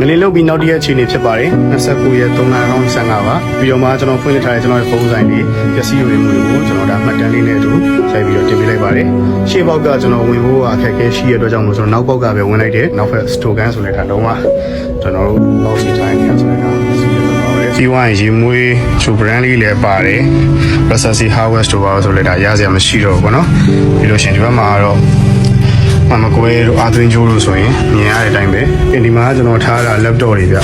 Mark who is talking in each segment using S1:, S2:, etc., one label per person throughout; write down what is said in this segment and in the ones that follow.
S1: ငလင်းလုတ်ပြီးနောက်တစ်ရက်အခြေအနေဖြစ်ပါတယ်29ရက်3လ25ပါပြီးတော့မှကျွန်တော်ဖွင့်လှစ်ထားတဲ့ကျွန်တော်ရဲ့ဖုန်းဆိုင်လေးပျက်စီးယူမှုတွေကိုကျွန်တော်ဒါမှတ်တမ်းလေးနဲ့အတူရိုက်ပြီးတော့တင်ပေးလိုက်ပါတယ်ရှေ့ဘောက်ကကျွန်တော်ဝင်ဖို့အခက်အခဲရှိရတဲ့အတွက်ကြောင့်မို့ကျွန်တော်နောက်ဘောက်ကပဲဝင်လိုက်တယ်နောက်ဖက်စတိုကန်ဆိုတဲ့ခါတော့မှကျွန်တော်တို့ပေါ့စီတိုင်းနေဆိုတဲ့ခါစီရတော့ပါတယ်ဒီဝိုင်းရေမွေးချူ brand လေးလည်းပါတယ် processing harvest တို့ပါဆိုလဲဒါရစရာမရှိတော့ဘူးပေါ့နော်ပြီးလို့ရှိရင်ဒီဘက်မှာကတော့ မမကွဲတို့အာသွင်းကျိုးတို့ဆိုရင်မြင်ရတဲ့အတိုင်းပဲအဒီမှာကကျွန်တော်ထားတာ laptop တွေဗျ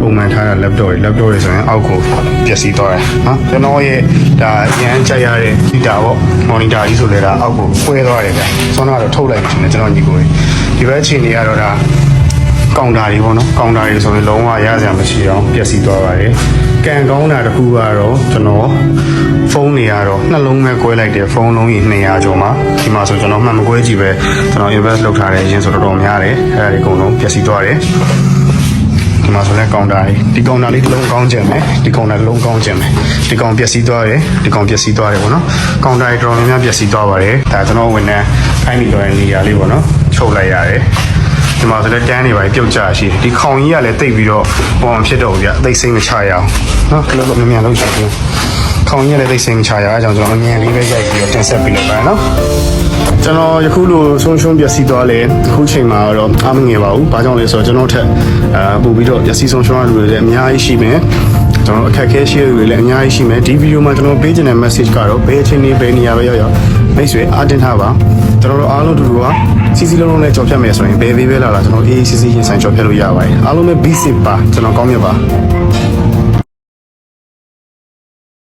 S1: ပုံမှန်ထားတာ laptop တွေ laptop တွေဆိုရင်အောက်ကိုပျက်စီးသွားတယ်နော်ကျွန်တော်ရဲ့ဒါရမ်းကြိုက်ရတဲ့ data ပေါ့ monitor ကြီးဆိုလဲဒါအောက်ကိုကွဲသွားတယ်ဗျဆောင်းတော့ထုတ်လိုက်ပြီကျွန်တော်ညီကိုဒီဘက်အခြေအနေကတော့ဒါ ကောင်တာတွေပေါ့နော်ကောင်တာတွေဆိုရင်လုံးဝရစရာမရှိအောင်ပျက်စီးသွားပါတယ်ကန်ကောင်းတာတစ်ခုကတော့ကျွန်တော်ဖုန်းတွေကတော့နှလုံးပဲကွဲလိုက်တယ်ဖုန်းလုံးကြီး200ကျော်မှာဒီမှာဆိုကျွန်တော်မှတ်မကွဲကြည့်ပဲကျွန်တော် invest လုပ်ထားတဲ့အရင်ဆိုတော့တော်တော်များတယ်အဲ့ဒါတွေအကုန်လုံးပျက်စီးသွားတယ်ဒီမှာဆိုလဲကောင်တာတွေဒီကောင်တာလေးတစ်လုံးကောင်းကျင်မယ်ဒီကောင်တာတစ်လုံးကောင်းကျင်မယ်ဒီကောင်ပျက်စီးသွားတယ်ဒီကောင်ပျက်စီးသွားတယ်ပေါ့နော်ကောင်တာတွေတော်တော်များများပျက်စီးသွားပါတယ်ဒါကျွန်တော်ဝန်ထမ်းခိုင်းပြီးတော့နေရာလေးပေါ့နော်ချုပ်လိုက်ရတယ် ဒီမှာဆိုလည်းတန်းနေပါပြုတ်ကြရှိတယ်ဒီခေါင်ကြီးကလည်းတိတ်ပြီးတော့ဘောင်ဖြစ်တော့ဗျအသိစိတ်မချရအောင်နော်ကလေးကမြန်မြန်လုပ်ချင်တယ်ခေါင်ကြီးကလည်းသိစိတ်မချရအောင်ကျွန်တော်အမြန်လေးပဲရိုက်ပြီးတော့တင်ဆက်ပြီးလိုက်ပါနော်ကျွန်တော်ယခုလိုဆုံးရှုံးပျက်စီးသွားလဲအခုချိန်မှာတော့အားမငယ်ပါဘူး။ဘာကြောင့်လဲဆိုတော့ကျွန်တော်ထက်အာပို့ပြီးတော့ပျက်စီးဆုံးရှုံးရတဲ့လူတွေလည်းအများကြီးရှိမယ်။ကျွန်တော်အခက်အခဲရှိတဲ့လူတွေလည်းအများကြီးရှိမယ်။ဒီဗီဒီယိုမှာကျွန်တော်ပေးချင်တဲ့ message ကတော့ဘယ်အချိန်နေဘယ်နေရာပဲရောက်ရောက်မိတ်ဆွေအားတင်ထားပါ။ကျွန်တော်တို့အားလုံးတူတူက စီစီလုံးလုံးနဲ့ကြော်ဖြတ်မယ်ဆိုရင်ဘယ်ဘေးပဲလာလာကျွန်တော်အေးအေးစီစီရင်ဆိုင်ကြော်ဖြတ်လို့ရပါတယ်။အားလုံးပဲ basic ပါကျွန်တော်ကောင်းမြတ်ပါ။